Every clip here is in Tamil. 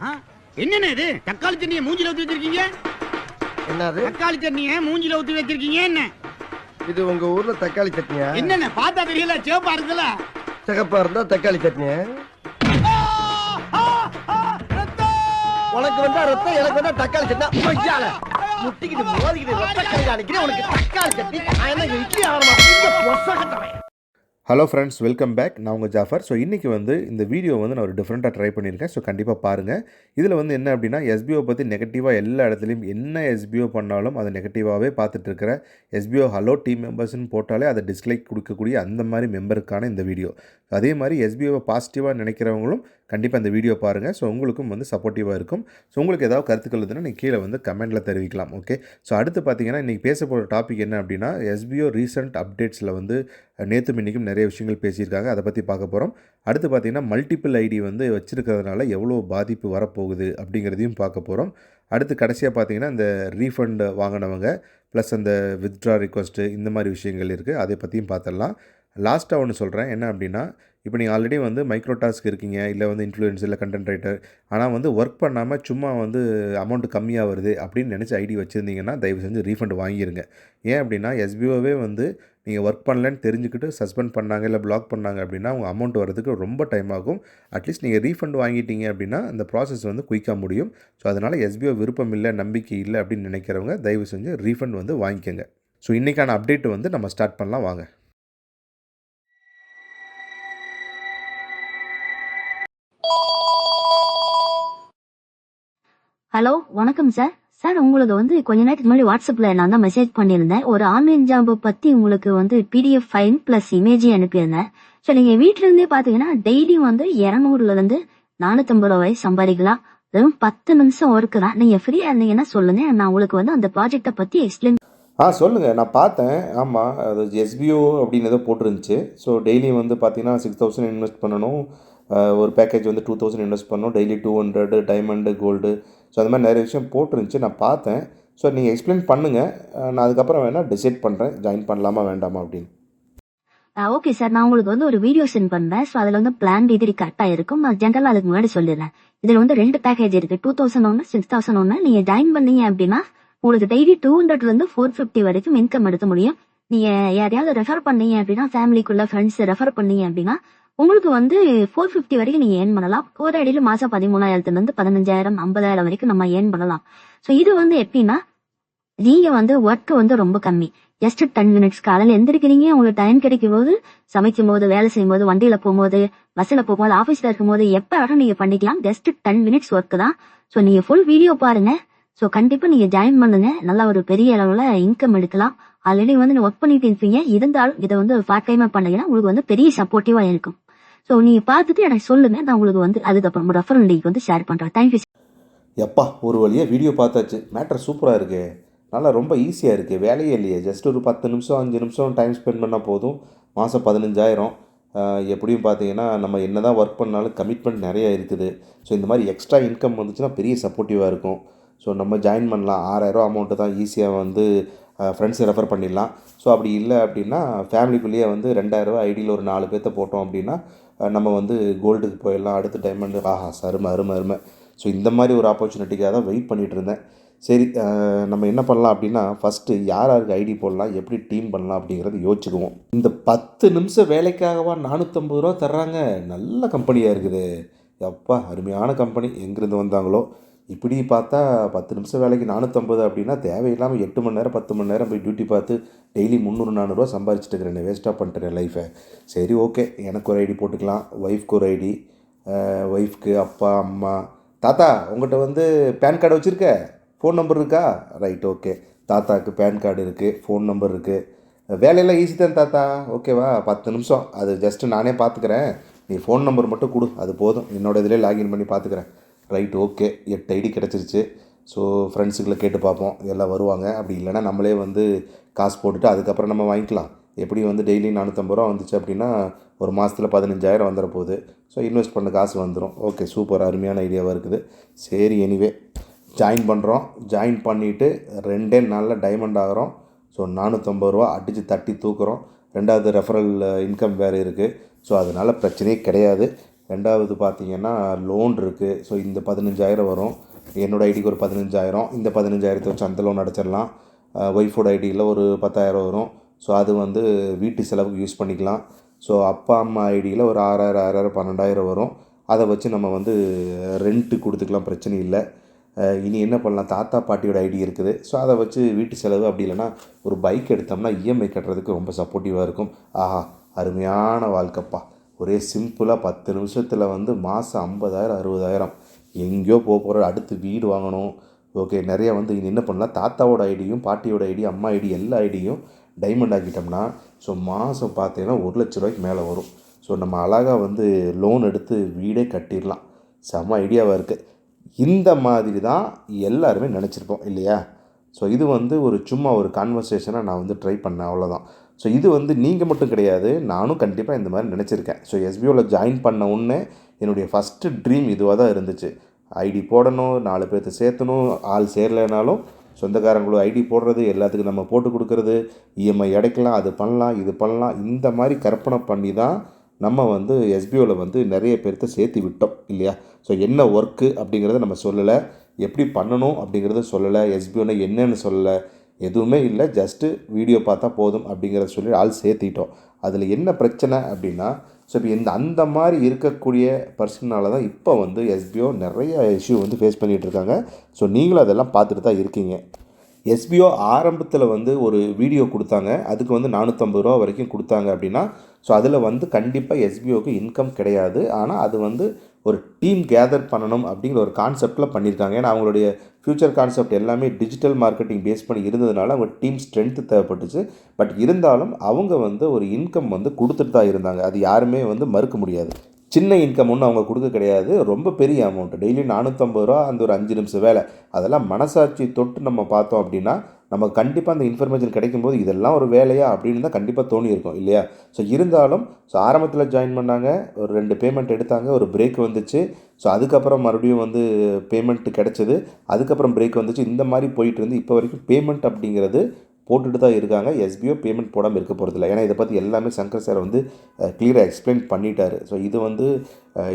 ஆ, என்னண்ணே இது? தக்காளி சட்னியை மூஞ்சில ஊத்தி வச்சிருக்கீங்க? என்னது? தக்காளி சட்னியை மூஞ்சில ஊத்தி வச்சிருக்கீங்க என்ன? இது உங்க ஊர்ல தக்காளி சட்னியா? என்னண்ணே பார்த்தா தெரியல சிவப்பா இருக்குல்ல? சிகப்பா இருந்தா தக்காளி சட்னியா? உனக்கு வந்தா ரத்தம் எனக்கு வந்தா தக்காளி சட்னி. கொய்யால முட்டிக்கிட்டு மோதிக்கிட்டு ரத்த கை காணிக்கிறேன் உனக்கு தக்காளி சட்னி. நான் என்ன இட்லி ஆரமா இந்த பொசகட்டவன் ஹலோ ஃப்ரெண்ட்ஸ் வெல்கம் பேக் நான் உங்கள் ஜாஃபர். ஸோ இன்றைக்கி வந்து இந்த வீடியோ வந்து நான் ஒரு டிஃப்ரெண்ட்டாக ட்ரை பண்ணியிருக்கேன். ஸோ கண்டிப்பாக பாருங்கள் இதில் வந்து என்ன அப்படின்னா எஸ்பிஓ பற்றி நெகட்டிவாக எல்லா இடத்துலையும் என்ன எஸ்பிஓ பண்ணாலும் அதை நெகட்டிவாகவே பார்த்துட்டு இருக்கிற எஸ்பிஓ ஹலோ டீம் மெம்பர்ஸ்னு போட்டாலே அதை டிஸ்லைக் கொடுக்கக்கூடிய அந்த மாதிரி மெம்பருக்கான இந்த வீடியோ அதே மாதிரி எஸ்பிஓவை பாசிட்டிவாக நினைக்கிறவங்களும் கண்டிப்பாக இந்த வீடியோ பாருங்கள் ஸோ உங்களுக்கும் வந்து சப்போர்ட்டிவாக இருக்கும். ஸோ உங்களுக்கு ஏதாவது கருத்துக்கள் இருந்ததுன்னா நீங்கள் கீழே வந்து கமெண்ட்டில் தெரிவிக்கலாம். ஓகே ஸோ அடுத்து பார்த்தீங்கன்னா இன்றைக்கி பேச போகிற டாபிக் என்ன அப்படின்னா எஸ்பிஓ ரீசெண்ட் அப்டேட்ஸில் வந்து நேற்று இன்றைக்கும் நிறைய விஷயங்கள் பேசியிருக்காங்க. அதை பற்றி பார்க்க போகிறோம் அடுத்து பார்த்தீங்கன்னா மல்டிபிள் ஐடி வந்து வச்சுருக்கிறதுனால எவ்வளோ பாதிப்பு வரப்போகுது அப்படிங்கிறதையும் பார்க்க போகிறோம் அடுத்து கடைசியாக பார்த்தீங்கன்னா இந்த ரீஃபண்ட் வாங்கினவங்க ப்ளஸ் அந்த வித்ட்ரா ரிக்வஸ்ட்டு இந்த மாதிரி விஷயங்கள் இருக்குது அதை பற்றியும் பார்த்துடலாம் லாஸ்ட்டாக ஒன்று சொல்கிறேன் என்ன அப்படின்னா இப்போ நீங்கள் ஆல்ரெடி வந்து மைக்ரோ டாஸ்க் இருக்கீங்க இல்லை வந்து இன்ஃப்ளூயன்ஸ் இல்லை கண்டென்ட் ரைட்டர் ஆனால் வந்து ஒர்க் பண்ணாமல் சும்மா வந்து அமௌண்ட் கம்மியாக வருது அப்படின்னு நினச்சி ஐடி வச்சுருந்தீங்கன்னா தயவு செஞ்சு ரீஃபண்ட் வாங்கிடுங்க ஏன் அப்படின்னா எஸ்பிஓவே வந்து நீங்கள் ஒர்க் பண்ணலன்னு தெரிஞ்சுக்கிட்டு சஸ்பெண்ட் பண்ணாங்க இல்லை பிளாக் பண்ணாங்க அப்படின்னா உங்கள் அமௌண்ட் வரதுக்கு ரொம்ப டைம் ஆகும். அட்லீஸ்ட் நீங்கள் ரீஃபண்ட் வாங்கிட்டீங்க அப்படின்னா அந்த ப்ராசஸ் வந்து குயிக்காக முடியும். ஸோ அதனால் எஸ்பிஓ விருப்பம் இல்லை நம்பிக்கை இல்லை அப்படின்னு நினைக்கிறவங்க தயவு செஞ்சு ரீஃபண்ட் வந்து வாங்கிக்கோங்க. ஸோ இன்றைக்கான அப்டேட் வந்து நம்ம ஸ்டார்ட் பண்ணலாம் வாங்க. ஹலோ வணக்கம் சார் சார் உங்களுக்கு வந்து கொஞ்ச நேரத்துக்கு முன்னாடி வாட்ஸ்அப்ல நான் தான் மெசேஜ் பண்ணியிருந்தேன். ஒரு ஆன்லைன் ஜாப் பத்தி உங்களுக்கு வந்து பிடிஎஃப் ஃபைல் பிளஸ் இமேஜ் அனுப்பியிருந்தேன். ஸோ நீங்க வீட்டுல இருந்தே பாத்தீங்கன்னா டெய்லி வந்து இரநூறுல இருந்து நானூத்தம்பது ரூபாய் சம்பாதிக்கலாம். வெறும் பத்து நிமிஷம் ஒர்க்கு தான். நீங்க ஃப்ரீயா இருந்தீங்கன்னா சொல்லுங்க. நான் உங்களுக்கு வந்து அந்த ப்ராஜெக்ட்டை பத்தி எக்ஸ்பிளைன் ஆ சொல்லுங்கள் நான் பார்த்தேன். ஆமாம் அது எஸ்பிஓ அப்படின்னு ஏதோ போட்டிருந்துச்சு. ஸோ டெய்லி வந்து பார்த்தீங்கன்னா சிக்ஸ் தௌசண்ட் இன்வெஸ்ட் பண்ணணும். ஒரு பேக்கேஜ் வந்து டூ தௌசண்ட் இன்வெஸ்ட் பண்ணணும். Daily two hundred diamond gold so அந்த மாதிரி நிறைய விஷயம் போட்டிருந்துச்சு. நான் பார்த்தேன். ஸோ நீங்கள் எக்ஸ்பிளைன் பண்ணுங்கள் நான் அதுக்கப்புறம் வேணால் டிசைட் பண்ணுறேன் ஜாயின் பண்ணலாமா வேண்டாமா அப்படின்னு. ஓகே சார் நான் உங்களுக்கு வந்து ஒரு வீடியோ சென்ட் பண்ணுறேன் ஸோ அதில் வந்து பிளான் டிகிரி கரெக்டாக இருக்கும். நான் ஜென்ரலாக அதுக்கு முன்னாடி சொல்லிடுறேன். இதில் வந்து ரெண்டு பேக்கேஜ் இருக்கு. டூ தௌசண்ட் ஒன்று சிக்ஸ் தௌசண்ட் ஒன்று நீங்கள் ஜாயின் பண்ணீங்க அப்படின்னா உங்களுக்கு டெய்லி டூ ஹண்ட்ரட்லேருந்து ஃபோர் ஃபிஃப்டி வரைக்கும் இன்கம் எடுக்க முடியும். நீங்கள் யாரையாவது ரெஃபர் பண்ணீங்க அப்படின்னா ஃபேமிலிக்குள்ள ஃப்ரெண்ட்ஸ் ரெஃபர் பண்ணீங்க அப்படின்னா உங்களுக்கு வந்து ஃபோர் ஃபிஃப்டி வரைக்கும் நீங்க ஏர்ன் பண்ணலாம். ஒரு அடியில மாசம் பதிமூணாயிரத்துல இருந்து பதினஞ்சாயிரம் ஐம்பதாயிரம் வரைக்கும் நம்ம ஏர்ன் பண்ணலாம். ஸோ இது வந்து எப்படின்னா நீங்க வந்து ஒர்க் வந்து ரொம்ப கம்மி. ஜஸ்ட் டென் மினிட்ஸ் காலையில எந்திரிக்கிறீங்க உங்களுக்கு டைம் கிடைக்கும் போது சமைக்கும் போது வேலை செய்யும் போது வண்டியில போகும்போது பஸ்ல போகும்போது ஆபீஸ்ல இருக்கும்போது எப்ப வேணும் நீங்க பண்ணிக்கலாம். ஜஸ்ட் டென் மினிட்ஸ் ஒர்க் தான். ஸோ நீங்க ஃபுல் வீடியோ பாருங்க. ஸோ கண்டிப்பா நீங்க ஜாயின் பண்ணுங்க. நல்லா ஒரு பெரிய அளவுல இன்கம் எடுக்கலாம். ஆல்ரெடி வந்து ஒர்க் பண்ணிட்டு இருப்பீங்க. இருந்தாலும் இதை வந்து பார்ட் டைமா பண்ணீங்கன்னா உங்களுக்கு வந்து பெரிய சப்போர்ட்டிவா இருக்கும். ஸோ நீங்கள் பார்த்துட்டு எனக்கு சொல்லுங்க. நான் உங்களுக்கு வந்து அதுக்கப்புறம் ரெஃபரல் லிங்க் வந்து ஷேர் பண்ணுறேன் தேங்க்யூ எப்பா ஒரு வழியாக வீடியோ பார்த்தாச்சு. மேட்டர் சூப்பராக இருக்குது நல்லா ரொம்ப ஈஸியாக இருக்குது வேலையே இல்லையே. ஜஸ்ட் ஒரு பத்து நிமிஷம் அஞ்சு நிமிஷம் டைம் ஸ்பெண்ட் பண்ணால் போதும். மாதம் பதினஞ்சாயிரம். எப்படியும் பார்த்தீங்கன்னா நம்ம என்ன தான் ஒர்க் பண்ணாலும் கமிட்மெண்ட் நிறையா இருக்குது. ஸோ இந்த மாதிரி எக்ஸ்ட்ரா இன்கம் வந்துச்சுன்னா பெரிய சப்போர்ட்டிவாக இருக்கும். ஸோ நம்ம ஜாயின் பண்ணலாம். ஆறாயிரம் அமௌண்ட்டு தான் ஈஸியாக வந்து ஃப்ரெண்ட்ஸை ரெஃபர் பண்ணிடலாம். ஸோ அப்படி இல்லை அப்படின்னா ஃபேமிலிக்குள்ளேயே வந்து ரெண்டாயிரரூவா ஐடியில் ஒரு நாலு பேர்த்த போட்டோம் அப்படின்னா நம்ம வந்து கோல்டுக்கு போயிடலாம் அடுத்து டைமண்டு ஆஹா அருமை அருமை அருமை. ஸோ இந்த மாதிரி ஒரு ஆப்பர்ச்சுனிட்டிக்காக தான் வெயிட் பண்ணிகிட்டு இருந்தேன். சரி நம்ம என்ன பண்ணலாம் அப்படின்னா ஃபஸ்ட்டு யார் யாருக்கு ஐடி போடலாம் எப்படி டீம் பண்ணலாம் அப்படிங்கிறத யோசிச்சுக்குவோம். இந்த பத்து நிமிஷம் வேலைக்காகவா நானூற்றம்பது ரூபா தர்றாங்க? நல்ல கம்பெனியாக இருக்குது. அப்பா அருமையான கம்பெனி எங்கேருந்து வந்தாங்களோ? இப்படி பார்த்தா பத்து நிமிஷம் வேலைக்கு நானூற்றம்பது அப்படின்னா தேவையில்லாமல் எட்டு மணி நேரம் பத்து மணி நேரம் போய் டியூட்டி பார்த்து டெய்லி முந்நூறு நானூறுரூவா சம்பாரிச்சிட்டு இருக்கிறேன் வேஸ்ட்டாக பண்ணுறேன் லைஃபை சரி ஓகே எனக்கு ஒரு ஐடி போட்டுக்கலாம். ஒய்ஃப்க்கு ஒரு ஐடி ஒய்ஃப்க்கு அப்பா அம்மா. தாத்தா உங்கள்கிட்ட வந்து பேன் கார்டு வச்சுருக்க? ஃபோன் நம்பர் இருக்கா? ரைட் ஓகே தாத்தாவுக்கு பேன் கார்டு இருக்குது ஃபோன் நம்பர் இருக்குது வேலையெல்லாம் ஈஸி தான் தாத்தா. ஓகேவா பத்து நிமிஷம். அது ஜஸ்ட்டு நானே பார்த்துக்கிறேன் நீ ஃபோன் நம்பர் மட்டும் கொடு. அது போதும். என்னோட இதிலே லாகின் பண்ணி பார்த்துக்கிறேன் ரைட் ஓகே. எட்டு ஐடி கிடச்சிருச்சு. ஸோ ஃப்ரெண்ட்ஸுங்களை கேட்டு பார்ப்போம். எல்லாம் வருவாங்க. அப்படி இல்லைன்னா நம்மளே வந்து காசு போட்டுட்டு அதுக்கப்புறம் நம்ம வாங்கிக்கலாம். எப்படி வந்து டெய்லி நானூற்றம்பது ரூபா வந்துச்சு அப்படின்னா ஒரு மாதத்தில் பதினஞ்சாயிரம் வந்துட போகுது. ஸோ இன்வெஸ்ட் பண்ண காசு வந்துடும் ஓகே சூப்பர். அருமையான ஐடியாவாக இருக்குது. சரி எனிவே ஜாயின் பண்ணுறோம் ஜாயின் பண்ணிவிட்டு ரெண்டே நாளில் டைமண்ட் ஆகிறோம். ஸோ நானூற்றம்பது ரூபா அடித்து தட்டி தூக்குறோம். ரெண்டாவது ரெஃபரல் இன்கம் வேறு இருக்குது ஸோ அதனால் பிரச்சனையே கிடையாது. ரெண்டாவது பார்த்தீங்கன்னா லோன் இருக்குது ஸோ இந்த பதினஞ்சாயிரம் வரும். என்னோடய ஐடிக்கு ஒரு பதினஞ்சாயிரம். இந்த பதினஞ்சாயிரத்தை வச்சு அந்த லோன் அடைச்சிடலாம். ஒய்ஃபோட ஐடியில் ஒரு பத்தாயிரம் வரும். ஸோ அது வந்து வீட்டு செலவுக்கு யூஸ் பண்ணிக்கலாம். ஸோ அப்பா அம்மா ஐடியில் ஒரு ஆறாயிரம் ஆறாயிரம் பன்னெண்டாயிரம் வரும். அதை வச்சு நம்ம வந்து ரெண்ட்டு கொடுத்துக்கலாம். பிரச்சனை இல்லை. இனி என்ன பண்ணலாம்? தாத்தா பாட்டியோட ஐடி இருக்குது. ஸோ அதை வச்சு வீட்டு செலவு அப்படி இல்லைன்னா ஒரு பைக் எடுத்தோம்னா இஎம்ஐ கட்டுறதுக்கு ரொம்ப சப்போர்ட்டிவாக இருக்கும். ஆஹா அருமையான வாழ்க்கைப்பா. ஒரே சிம்பிளாக பத்து நிமிஷத்தில் வந்து மாதம் ஐம்பதாயிரம் அறுபதாயிரம். எங்கேயோ போக போகிற அடுத்து வீடு வாங்கணும். ஓகே நிறையா வந்து என்ன பண்ணலாம்? தாத்தாவோட ஐடியும் பாட்டியோட ஐடி அம்மா ஐடி எல்லா ஐடியும் டைமண்ட் ஆக்கிட்டோம்னா ஸோ மாதம் பார்த்தீங்கன்னா ஒரு லட்ச ரூபாய்க்கு மேலே வரும். ஸோ நம்ம அழகாக வந்து லோன் எடுத்து வீடே கட்டிடலாம். செம்ம ஐடியாவாக இருக்குது இந்த மாதிரி தான் எல்லாருமே நினச்சிருப்போம் இல்லையா? ஸோ இது வந்து ஒரு சும்மா ஒரு கான்வர்சேஷனாக நான் வந்து ட்ரை பண்ணேன் அவ்வளோதான் ஸோ இது வந்து நீங்கள் மட்டும் கிடையாது. நானும் கண்டிப்பாக இந்த மாதிரி நினச்சிருக்கேன். ஸோ எஸ்பிஓவில் ஜாயின் பண்ண உடனே என்னுடைய ஃபஸ்ட்டு ட்ரீம் இதுவாக தான் இருந்துச்சு. ஐடி போடணும் நாலு பேர்த்து சேர்த்தணும் ஆள் சேரலைனாலும் சொந்தக்காரங்களும் ஐடி போடுறது எல்லாத்துக்கும் நம்ம போட்டு கொடுக்கறது இஎம்ஐ அடைக்கலாம் அது பண்ணலாம் இது பண்ணலாம் இந்த மாதிரி கற்பனை பண்ணி தான் நம்ம வந்து எஸ்பிஓவில் வந்து நிறைய பேர்த்த சேர்த்து விட்டோம் இல்லையா? ஸோ என்ன ஒர்க்கு அப்படிங்கிறத நம்ம சொல்லலை. எப்படி பண்ணணும் அப்படிங்கிறத சொல்லலை. எஸ்பிஓனா என்னன்னு சொல்லலை. எதுவுமே இல்லை ஜஸ்ட்டு வீடியோ பார்த்தா போதும் அப்படிங்கிறத சொல்லி ஆள் சேர்த்திட்டோம். அதில் என்ன பிரச்சனை அப்படின்னா ஸோ இப்போ இந்த அந்த மாதிரி இருக்கக்கூடிய பர்சனால தான் இப்போ வந்து எஸ்பிஓ நிறைய இஷ்யூ வந்து ஃபேஸ் பண்ணிகிட்டு இருக்காங்க. ஸோ நீங்களும் அதெல்லாம் பார்த்துட்டு தான் இருக்கீங்க. எஸ்பிஓ ஆரம்பத்தில் வந்து ஒரு வீடியோ கொடுத்தாங்க. அதுக்கு வந்து நானூற்றம்பது ரூபா வரைக்கும் கொடுத்தாங்க அப்படின்னா ஸோ அதில் வந்து கண்டிப்பாக எஸ்பிஓக்கு இன்கம் கிடையாது. ஆனால் அது வந்து ஒரு டீம் கேதர் பண்ணணும் அப்படிங்கிற ஒரு கான்செப்டில் பண்ணியிருக்காங்க. ஏன்னா அவங்களுடைய ஃப்யூச்சர் கான்செப்ட் எல்லாமே டிஜிட்டல் மார்க்கெட்டிங் பேஸ் பண்ணி இருந்ததுனால அவங்க டீம் ஸ்ட்ரென்த்து தேவைப்பட்டுச்சு. பட் இருந்தாலும் அவங்க வந்து ஒரு இன்கம் வந்து கொடுத்துட்டு தான் இருந்தாங்க. அது யாருமே வந்து மறுக்க முடியாது. சின்ன இன்கம் ஒன்றும் அவங்க கொடுக்க கிடையாது. ரொம்ப பெரிய அமௌண்ட் டெய்லி நானூற்றம்பது ரூபா அந்த ஒரு அஞ்சு நிமிஷம் வேலை. அதெல்லாம் மனசாட்சி தொட்டு நம்ம பார்த்தோம் அப்படின்னா நம்ம கண்டிப்பாக அந்த இன்ஃபர்மேஷன் கிடைக்கும்போது இதெல்லாம் ஒரு வேலையா அப்படின்னு தான் கண்டிப்பாக தோணி இருக்கும் இல்லையா? ஸோ இருந்தாலும் ஸோ ஆரம்பத்தில் ஜாயின் பண்ணாங்க ஒரு ரெண்டு பேமெண்ட் எடுத்தாங்க ஒரு பிரேக் வந்துச்சு. ஸோ அதுக்கப்புறம் மறுபடியும் வந்து பேமெண்ட் கிடச்சிது. அதுக்கப்புறம் பிரேக் வந்துச்சு. இந்த மாதிரி போயிட்டு இருந்து இப்போ வரைக்கும் பேமெண்ட் அப்படிங்கிறது போட்டுட்டு தான் இருக்காங்க. எஸ்பிஓ பேமெண்ட் போடாமல் இருக்க போகிறதில்ல ஏன்னா இதை பற்றி எல்லாமே சங்கர் சார் வந்து கிளியராக எக்ஸ்பிளைன் பண்ணிட்டார். ஸோ இது வந்து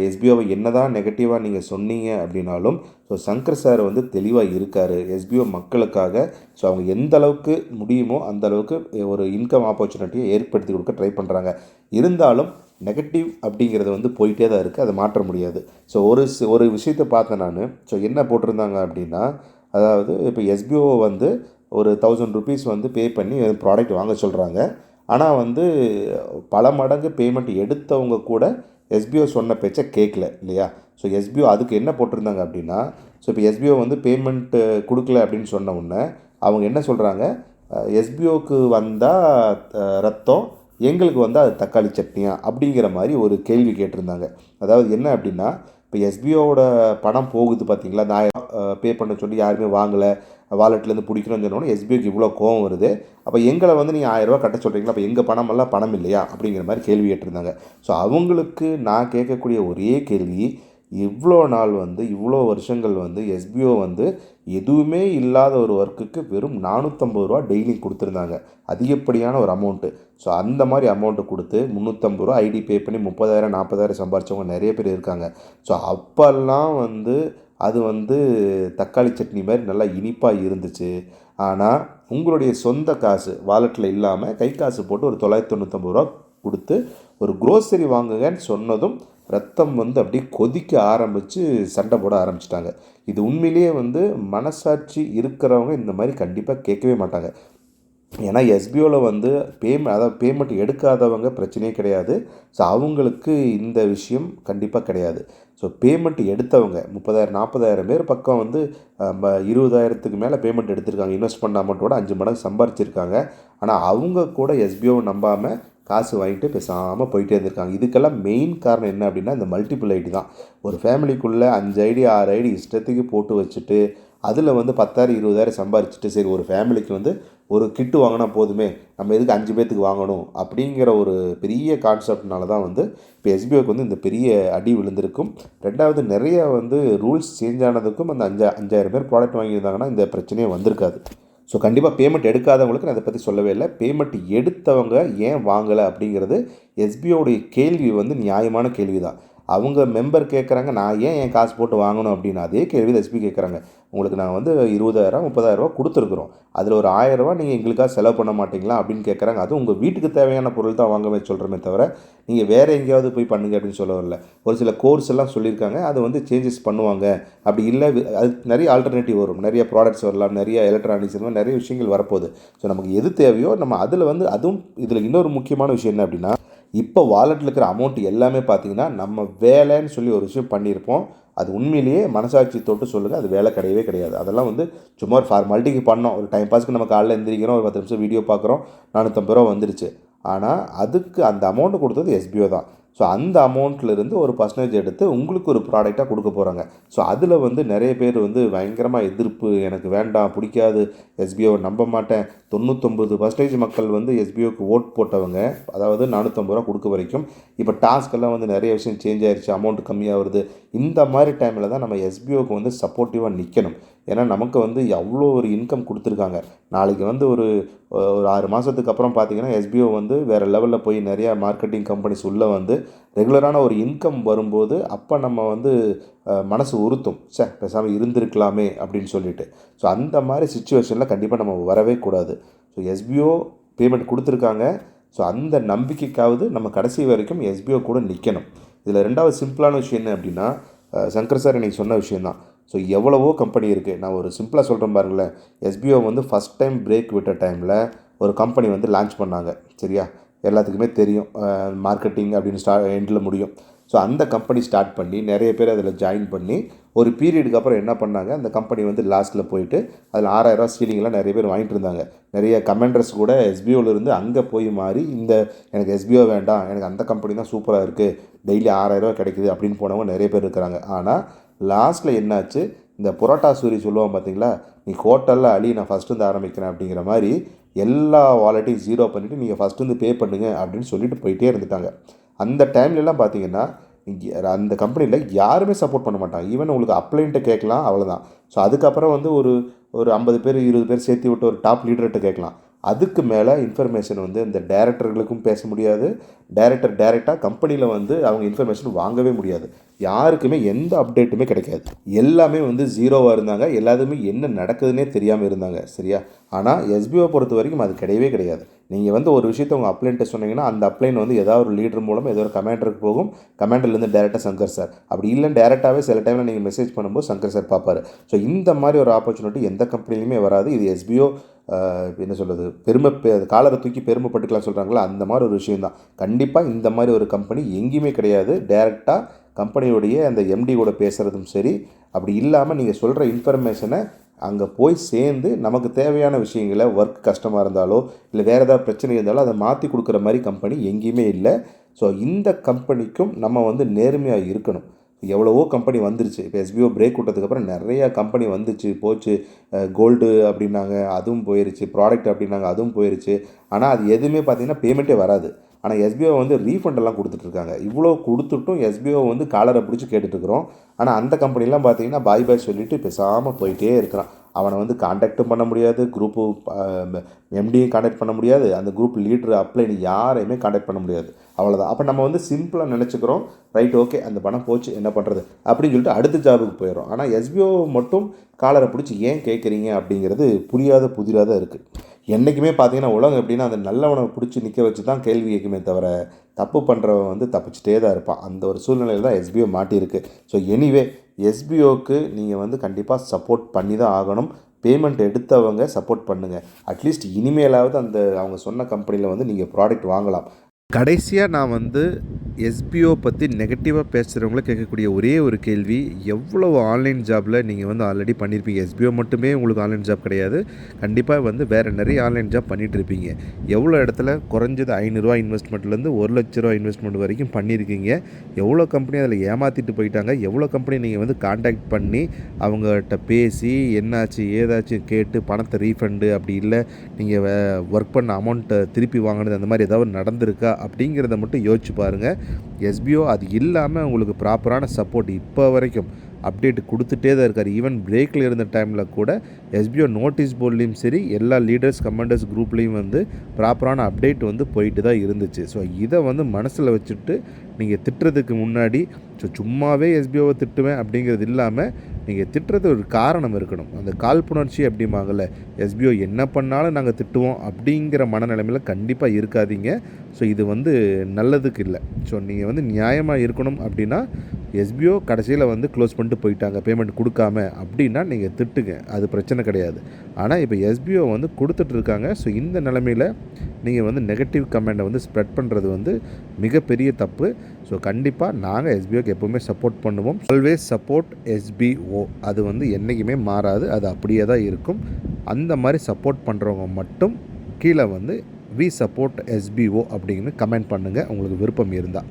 எஸ்பிஓவை என்ன தான் நெகட்டிவாக நீங்கள் சொன்னீங்க அப்படின்னாலும் ஸோ சங்கர் சார் வந்து தெளிவாக இருக்கார். எஸ்பிஓ மக்களுக்காக ஸோ அவங்க எந்த அளவுக்கு முடியுமோ அந்த அளவுக்கு ஒரு இன்கம் ஆப்பர்ச்சுனிட்டியை ஏற்படுத்தி கொடுக்க ட்ரை பண்ணுறாங்க இருந்தாலும் நெகட்டிவ் அப்படிங்கிறது வந்து போயிட்டே தான் இருக்குது அதை மாற்ற முடியாது. ஸோ ஒரு ஒரு விஷயத்தை பார்த்தேன் நான். ஸோ என்ன போட்டிருந்தாங்க அப்படின்னா அதாவது இப்போ எஸ்பிஓ வந்து ஒரு தௌசண்ட் ருபீஸ் வந்து பே பண்ணி ப்ராடக்ட் வாங்க சொல்கிறாங்க ஆனால் வந்து பல மடங்கு பேமெண்ட் எடுத்தவங்க கூட எஸ்பிஓ சொன்ன பேச்சை கேட்கல இல்லையா? ஸோ எஸ்பிஓ அதுக்கு என்ன போட்டிருந்தாங்க அப்படின்னா ஸோ இப்போ எஸ்பிஓ வந்து பேமெண்ட்டு கொடுக்கல அப்படின்னு சொன்ன உடனே அவங்க என்ன சொல்கிறாங்க எஸ்பிஓக்கு வந்தால் ரத்தம் எங்களுக்கு வந்து அது தக்காளி சட்னியா? அப்படிங்கிற மாதிரி ஒரு கேள்வி கேட்டிருந்தாங்க. அதாவது என்ன அப்படின்னா இப்போ எஸ்பிஓவோட பணம் போகுது பார்த்தீங்களா நான் பே பண்ண சொல்லி யாருமே வாங்கலை. வாலெட்லேருந்து பிடிக்கணும்னு சொன்னோன்னே எஸ்பிஐக்கு இவ்வளோ கோவம் வருது. அப்போ எங்களை வந்து நீங்கள் ஆயிரரூவா கட்ட சொல்கிறீங்களா அப்போ எங்கள் பணமெல்லாம் பணம் இல்லையா? அப்படிங்கிற மாதிரி கேள்வி கேட்டிருந்தாங்க. ஸோ அவங்களுக்கு நான் கேட்கக்கூடிய ஒரே கேள்வி இவ்வளோ நாள் வந்து இவ்வளோ வருஷங்கள் வந்து எஸ்பிஓ வந்து எதுவுமே இல்லாத ஒரு ஒர்க்குக்கு வெறும் நானூற்றம்பது ரூபா டெய்லி கொடுத்துருந்தாங்க. அதிகப்படியான ஒரு அமௌண்ட்டு ஸோ அந்த மாதிரி அமௌண்ட்டு கொடுத்து முந்நூற்றம்பது ரூபா ஐடி பே பண்ணி முப்பதாயிரம் நாற்பதாயிரம் சம்பாரிச்சவங்க நிறைய பேர் இருக்காங்க. ஸோ அப்போல்லாம் வந்து அது வந்து தக்காளி சட்னி மாதிரி நல்லா இனிப்பாக இருந்துச்சு. ஆனால் உங்களுடைய சொந்த காசு வாலெட்டில் இல்லாமல் கை காசு போட்டு ஒரு தொள்ளாயிரத்தி தொண்ணூற்றம்பது ரூபா கொடுத்து ஒரு க்ரோசரி வாங்குங்கன்னு சொன்னதும் ரத்தம் வந்து அப்படியே கொதிக்க ஆரம்பித்து சண்டை போட ஆரம்பிச்சிட்டாங்க. இது உண்மையிலேயே வந்து மனசாட்சி இருக்கிறவங்க இந்த மாதிரி கண்டிப்பாக கேட்கவே மாட்டாங்க. ஏன்னா எஸ்பிஓவில் வந்து பேமெண்ட் அதாவது பேமெண்ட் எடுக்காதவங்க பிரச்சனையே கிடையாது. ஸோ அவங்களுக்கு இந்த விஷயம் கண்டிப்பாக கிடையாது. ஸோ பேமெண்ட் எடுத்தவங்க முப்பதாயிரம் நாற்பதாயிரம் பேர் பக்கம் வந்து இருபதாயிரத்துக்கு மேலே பேமெண்ட் எடுத்திருக்காங்க. இன்வெஸ்ட் பண்ண அமௌண்ட்டோட அஞ்சு மடங்கு சம்பாரிச்சிருக்காங்க. ஆனால் அவங்க கூட எஸ்பிஓவை நம்பாமல் காசு வாங்கிட்டு பேசாமல் போயிட்டே இருந்திருக்காங்க. இதுக்கெல்லாம் மெயின் காரணம் என்ன அப்படின்னா இந்த மல்டிபிள் ஐடி தான். ஒரு ஃபேமிலிக்குள்ளே அஞ்சு ஐடி ஆறு ஐடி இஷ்டத்துக்கு போட்டு வச்சுட்டு அதில் வந்து பத்தாயிரம் இருபதாயிரம் சம்பாரிச்சுட்டு சரி ஒரு ஃபேமிலிக்கு வந்து ஒரு கிட்டு வாங்கினா போதுமே நம்ம எதுக்கு அஞ்சு பேர்த்துக்கு வாங்கணும் அப்படிங்கிற ஒரு பெரிய கான்செப்ட்னால தான் வந்து இப்போ எஸ்பிஓக்கு வந்து இந்த பெரிய அடி விழுந்திருக்கும். ரெண்டாவது நிறைய வந்து ரூல்ஸ் சேஞ்ச் ஆனதுக்கும் அந்த அஞ்சா அஞ்சாயிரம் பேர் ப்ராடக்ட் வாங்கியிருந்தாங்கன்னா இந்த பிரச்சனையே வந்திருக்காது. ஸோ கண்டிப்பாக பேமெண்ட் எடுக்காதவங்களுக்கு நான் அதை பற்றி சொல்லவே இல்லை. பேமெண்ட் எடுத்தவங்க ஏன் வாங்கலை அப்படிங்கிறது எஸ்பிஓடைய கேள்வி வந்து நியாயமான கேள்வி தான் அவங்க மெம்பர் கேட்குறாங்க நான் ஏன் என் காசு போட்டு வாங்கணும் அப்படின்னு அதே கேள்வி எஸ்பி கேட்குறாங்க உங்களுக்கு நாங்கள் வந்து இருபதாயிரம் முப்பதாயிரரூவா கொடுத்துருக்குறோம். அதில் ஒரு ஆயிரரூவா நீங்கள் எங்களுக்காக செலவு பண்ண மாட்டீங்களா அப்படின்னு கேட்குறாங்க அதுவும் உங்கள் வீட்டுக்கு தேவையான பொருள் தான் வாங்கவே சொல்கிறோமே தவிர நீங்கள் வேறு எங்கேயாவது போய் பண்ணுங்க அப்படின்னு சொல்ல வரல. ஒரு சில கோர்ஸ் எல்லாம் சொல்லியிருக்காங்க அது வந்து சேஞ்சஸ் பண்ணுவாங்க. அப்படி இல்லை அது நிறைய ஆல்டர்னேட்டிவ் வரும். நிறைய ப்ராடக்ட்ஸ் வரலாம் நிறைய எலக்ட்ரானிக்ஸ் இந்த மாதிரி நிறைய விஷயங்கள் வரப்போகுது. ஸோ நமக்கு எது தேவையோ நம்ம அதில் வந்து அதுவும் இதில் இன்னொரு முக்கியமான விஷயம் என்ன அப்படின்னா இப்போ வாலெட்டில் இருக்கிற அமௌண்ட் எல்லாமே பார்த்தீங்கன்னா நம்ம வேலைன்னு சொல்லி ஒரு விஷயம் பண்ணியிருப்போம். அது உண்மையிலேயே மனசாட்சி தொட்டு சொல்லுங்கள் அது வேலை கிடையவே கிடையாது. அதெல்லாம் வந்து சும்மா ஒரு ஃபார்மாலிட்டிக்கு பண்ணோம். ஒரு டைம் பாஸ்க்கு நம்ம காலைல எந்திரிக்கிறோம் ஒரு பத்து நிமிஷம் வீடியோ பார்க்குறோம் நானூற்றம்பது ரூபா வந்துருச்சு. ஆனால் அதுக்கு அந்த அமௌண்ட்டு கொடுத்தது எஸ்பிஓ தான். ஸோ அந்த அமௌண்ட்லேருந்து ஒரு பர்சன்டேஜ் எடுத்து உங்களுக்கு ஒரு ப்ராடக்டாக கொடுக்க போகிறாங்க ஸோ அதில் வந்து நிறைய பேர் வந்து பயங்கரமாக எதிர்ப்பு எனக்கு வேண்டாம் பிடிக்காது எஸ்பிஓவை நம்ப மாட்டேன். தொண்ணூத்தொம்பது பர்சன்டேஜ் மக்கள் வந்து எஸ்பிஓக்கு ஓட் போட்டவங்க அதாவது நானூற்றம்பது ரூபா கொடுக்க வரைக்கும். இப்போ டாஸ்க்கெல்லாம் வந்து நிறைய விஷயம் சேஞ்ச் ஆயிடுச்சு அமௌண்ட் கம்மியாக வருது. இந்த மாதிரி டைமில் தான் நம்ம எஸ்பிஓக்கு வந்து சப்போர்ட்டிவாக நிற்கணும் ஏன்னா நமக்கு வந்து அவ்வளோ ஒரு இன்கம் கொடுத்துருக்காங்க. நாளைக்கு வந்து ஒரு ஒரு ஆறு மாதத்துக்கு அப்புறம் பார்த்தீங்கன்னா எஸ்பிஓ வந்து வேறு லெவலில் போய் நிறையா மார்க்கெட்டிங் கம்பெனிஸ் உள்ளே வந்து ரெகுலரான ஒரு இன்கம் வரும்போது அப்போ நம்ம வந்து மனசு உறுத்தும். சே பேசாமல் இருந்திருக்கலாமே அப்படின்னு சொல்லிட்டு. ஸோ அந்த மாதிரி சுச்சுவேஷனில் கண்டிப்பாக நம்ம வரவே கூடாது. ஸோ எஸ்பிஓ பேமெண்ட் கொடுத்துருக்காங்க. ஸோ அந்த நம்பிக்கைக்காவது நம்ம கடைசி வரைக்கும் எஸ்பிஓ கூட நிற்கணும் இதில் ரெண்டாவது சிம்பிளான விஷயம் என்ன அப்படின்னா சங்கர் சார் இன்னைக்கு சொன்ன விஷயந்தான் ஸோ எவ்வளவோ கம்பெனி இருக்குது நான் ஒரு சிம்பிளாக சொல்கிறேன் பாருங்களேன். எஸ்பிஓ வந்து ஃபஸ்ட் டைம் பிரேக் விட்ட டைமில் ஒரு கம்பெனி வந்து லான்ச் பண்ணாங்க. சரியா? எல்லாத்துக்குமே தெரியும். மார்க்கெட்டிங் அப்படின்னு ஸ்டா எண்டில் முடியும். ஸோ அந்த கம்பெனி ஸ்டார்ட் பண்ணி நிறைய பேர் அதில் ஜாயின் பண்ணி ஒரு பீரியடுக்கு அப்புறம் என்ன பண்ணாங்க? அந்த கம்பெனி வந்து லாஸ்ட்டில் போயிட்டு அதில் ஆறாயிரரூவா சீலிங்லாம் நிறைய பேர் வாங்கிட்டு இருந்தாங்க. நிறைய கமெண்டர்ஸ் கூட எஸ்பிஓலேருந்து அங்கே போய் மாறி இந்த எனக்கு எஸ்பிஓ வேண்டாம் எனக்கு அந்த கம்பெனி தான் சூப்பராக இருக்குது டெய்லி ஆறாயிரரூவா கிடைக்குது அப்படின்னு போனவங்க நிறைய பேர் இருக்கிறாங்க. ஆனால் லாஸ்ட்டில் என்னாச்சு? இந்த புரோட்டா சூரி சொல்லுவான் பார்த்தீங்களா நீ ஹோட்டலில் அழி நான் ஃபஸ்ட்டு வந்து ஆரம்பிக்கிறேன் அப்படிங்கிற மாதிரி எல்லா வாலெட்டையும் ஜீரோ பண்ணிவிட்டு நீங்கள் ஃபஸ்ட்டு வந்து பே பண்ணுங்க அப்படின்னு சொல்லிட்டு போயிட்டே இருந்துட்டாங்க. அந்த டைம்லலாம் பார்த்தீங்கன்னா அந்த கம்பெனியில் யாருமே சப்போர்ட் பண்ண மாட்டாங்க. ஈவன் உங்களுக்கு அப்ளைன்ட்டு கேட்கலாம் அவ்வளோதான் ஸோ அதுக்கப்புறம் வந்து ஒரு ஒரு ஐம்பது பேர் இருபது பேர் சேர்த்து விட்டு ஒரு டாப் லீடர்கிட்ட கேட்கலாம். அதுக்கு மேலே இன்ஃபர்மேஷன் வந்து இந்த டேரக்டர்களுக்கும் பேச முடியாது. டேரக்டர் டைரெக்டாக கம்பெனியில் வந்து அவங்க இன்ஃபர்மேஷன் வாங்கவே முடியாது. யாருக்குமே எந்த அப்டேட்டுமே கிடைக்காது. எல்லாமே வந்து ஜீரோவாக இருந்தாங்க. எல்லாத்துமே என்ன நடக்குதுன்னே தெரியாமல் இருந்தாங்க. சரியா? ஆனால் எஸ்பிஓ பொறுத்த வரைக்கும் அது கிடையவே கிடையாது. நீங்கள் வந்து ஒரு விஷயத்தை உங்கள் அப்ளைன்ட்டு சொன்னீங்கன்னா அந்த அப்ளைன் வந்து ஏதாவது ஒரு லீடர் மூலம் ஏதோ ஒரு கமாண்டருக்கு போகும். கமாண்டர்லேருந்து டேரெக்டாக சங்கர் சார் அப்படி இல்லை டேரெக்டாகவே சில டைமில் நீங்கள் மெசேஜ் பண்ணும்போது சங்கர் சார் பார்ப்பார். ஸோ இந்த மாதிரி ஒரு ஆப்பர்ச்சுனிட்டி எந்த கம்பெனிலையுமே வராது. இது எஸ்பிஓ என்ன சொல்கிறது பெருமை பெ- காலரை தூக்கி பெருமைப்பட்டுக்கலாம் சொல்கிறாங்களா அந்த மாதிரி ஒரு விஷயந்தான் கண்டிப்பாக இந்த மாதிரி ஒரு கம்பெனி எங்கேயுமே கிடையாது. டேரெக்டாக கம்பெனியுடைய அந்த எம்டி கூட பேசுகிறதும் சரி. அப்படி இல்லாமல் நீங்கள் சொல்கிற இன்ஃபர்மேஷனை அங்கே போய் சேர்ந்து நமக்கு தேவையான விஷயங்களை ஒர்க் கஷ்டமாக இருந்தாலோ இல்லை வேறு ஏதாவது பிரச்சனை இருந்தாலோ அதை மாற்றி கொடுக்குற மாதிரி கம்பெனி எங்கேயுமே இல்லை. ஸோ இந்த கம்பெனிக்கும் நம்ம வந்து நேர்மையாக இருக்கணும். எவ்வளவோ கம்பெனி வந்துருச்சு. இப்போ எஸ்பிஓ பிரேக் விட்டதுக்கப்புறம் நிறையா கம்பெனி வந்துச்சு. போச்சு. கோல்டு அப்படின்னாங்க அதுவும் போயிருச்சு. ப்ராடக்ட் அப்படின்னாங்க அதுவும் போயிருச்சு. ஆனால் அது எதுவுமே பார்த்தீங்கன்னா பேமெண்ட்டே வராது. ஆனால் எஸ்பிஓ வந்து ரீஃபண்டெல்லாம் கொடுத்துட்ருக்காங்க இவ்வளோ கொடுத்துட்டும் எஸ்பிஓ வந்து காலரை பிடிச்சி கேட்டுட்ருக்குறோம் ஆனால் அந்த கம்பெனிலாம் பார்த்தீங்கன்னா பாய் பாய் சொல்லிவிட்டு பேசாமல் போயிட்டே இருக்கிறான். அவனை வந்து காண்டாக்டும் பண்ண முடியாது குரூப்பு எம்டியும் காண்டாக்ட் பண்ண முடியாது. அந்த குரூப் லீடர் அப்ளைனு யாரையுமே காண்டாக்ட் பண்ண முடியாது. அவ்வளோதான் அப்போ நம்ம வந்து சிம்பிளாக நினச்சிக்கிறோம். ரைட் ஓகே அந்த பணம் போச்சு என்ன பண்ணுறது அப்படின்னு சொல்லிட்டு அடுத்த ஜாபுக்கு போயிடும் ஆனால் எஸ்பிஓ மட்டும் காலரை பிடிச்சி ஏன் கேட்குறீங்க அப்படிங்கிறது புரியாத புதிராக தான் இருக்குது என்றைக்குமே பார்த்தீங்கன்னா உலகம் எப்படின்னா அந்த நல்லவனை பிடிச்சி நிற்க வச்சு தான் கேள்வி கேட்குமே தவிர தப்பு பண்ணுறவன் வந்து தப்பிச்சிட்டே தான் இருப்பான். அந்த ஒரு சூழ்நிலையில் தான் எஸ்பிஓ மாட்டியிருக்கு. ஸோ எனிவே எஸ்பிஓக்கு நீங்கள் வந்து கண்டிப்பாக சப்போர்ட் பண்ணி தான் ஆகணும். பேமெண்ட் எடுத்தவங்க சப்போர்ட் பண்ணுங்கள் அட்லீஸ்ட் இனிமேலாவது அந்த அவங்க சொன்ன கம்பெனியில் வந்து நீங்கள் ப்ராடக்ட் வாங்கலாம். கடைசியாக நான் வந்து எஸ்பிஓ பற்றி நெகட்டிவாக பேசுகிறவங்கள கேட்கக்கூடிய ஒரே ஒரு கேள்வி எவ்வளவு ஆன்லைன் ஜாபில் நீங்கள் வந்து ஆல்ரெடி பண்ணியிருப்பீங்க எஸ்பிஓ மட்டுமே உங்களுக்கு ஆன்லைன் ஜாப் கிடையாது. கண்டிப்பாக வந்து வேறு நிறைய ஆன்லைன் ஜாப் பண்ணிகிட்டு இருப்பீங்க. எவ்வளோ இடத்துல குறைஞ்சது ஐநூறுரூவா இன்வெஸ்ட்மெண்ட்லேருந்து ஒரு லட்ச ரூபா இன்வெஸ்ட்மெண்ட் வரைக்கும் பண்ணியிருக்கீங்க எவ்வளோ கம்பெனி அதில் ஏமாற்றிட்டு போயிட்டாங்க? எவ்வளோ கம்பெனி நீங்கள் வந்து காண்டாக்ட் பண்ணி அவங்ககிட்ட பேசி என்னாச்சு ஏதாச்சும் கேட்டு பணத்தை ரீஃபண்டு அப்படி இல்லை நீங்கள் ஒர்க் பண்ண அமௌண்ட்டை திருப்பி வாங்கினது அந்த மாதிரி ஏதாவது நடந்திருக்கா? அப்படிங்கிறத மட்டும் யோசிச்சு பாருங்கள் எஸ்பிஓ அது இல்லாமல் உங்களுக்கு ப்ராப்பரான சப்போர்ட் இப்போ வரைக்கும் அப்டேட் கொடுத்துட்டே தான் இருக்கார். ஈவன் பிரேக்கில் இருந்த டைமில் கூட எஸ்பிஓ நோட்டீஸ் போர்ட்லேயும் சரி எல்லா லீடர்ஸ் கமாண்டர்ஸ் குரூப்லேயும் வந்து ப்ராப்பரான அப்டேட் வந்து போயிட்டு தான் இருந்துச்சு. ஸோ இதை வந்து மனசில் வச்சுட்டு நீங்கள் திட்டுறதுக்கு முன்னாடி ஸோ சும்மாவே எஸ்பிஓவை திட்டுவேன் அப்படிங்கிறது இல்லாமல் நீங்கள் திட்டுறது ஒரு காரணம் இருக்கணும். அந்த காழ்ப்புணர்ச்சி அப்படிம்பாங்கல்ல எஸ்பிஓ என்ன பண்ணாலும் நாங்கள் திட்டுவோம் அப்படிங்கிற மனநிலைமையில் கண்டிப்பாக இருக்காதீங்க. ஸோ இது வந்து நல்லதுக்கு இல்லை. ஸோ நீங்கள் வந்து நியாயமாக இருக்கணும் அப்படின்னா எஸ்பிஓ கடைசியில் வந்து க்ளோஸ் பண்ணிட்டு போயிட்டாங்க. பேமெண்ட் கொடுக்காம அப்படின்னா நீங்கள் திட்டுங்க. அது பிரச்சனை கிடையாது. ஆனால் இப்போ எஸ்பிஓ வந்து கொடுத்துட்ருக்காங்க ஸோ இந்த நிலமையில் நீங்கள் வந்து நெகட்டிவ் கமெண்டை வந்து ஸ்ப்ரெட் பண்ணுறது வந்து மிகப்பெரிய தப்பு. ஸோ கண்டிப்பாக நாங்கள் எஸ்பிஓக்கு எப்போவுமே சப்போர்ட் பண்ணுவோம். ஆல்வேஸ் சப்போர்ட் எஸ்பிஓ அது வந்து என்றைக்குமே மாறாது. அது அப்படியே தான் இருக்கும். அந்த மாதிரி சப்போர்ட் பண்ணுறவங்க மட்டும் கீழே வந்து வி சப்போர்ட் எஸ்பிஓ அப்படின்னு கமெண்ட் பண்ணுங்கள் உங்களுக்கு விருப்பம் இருந்தால்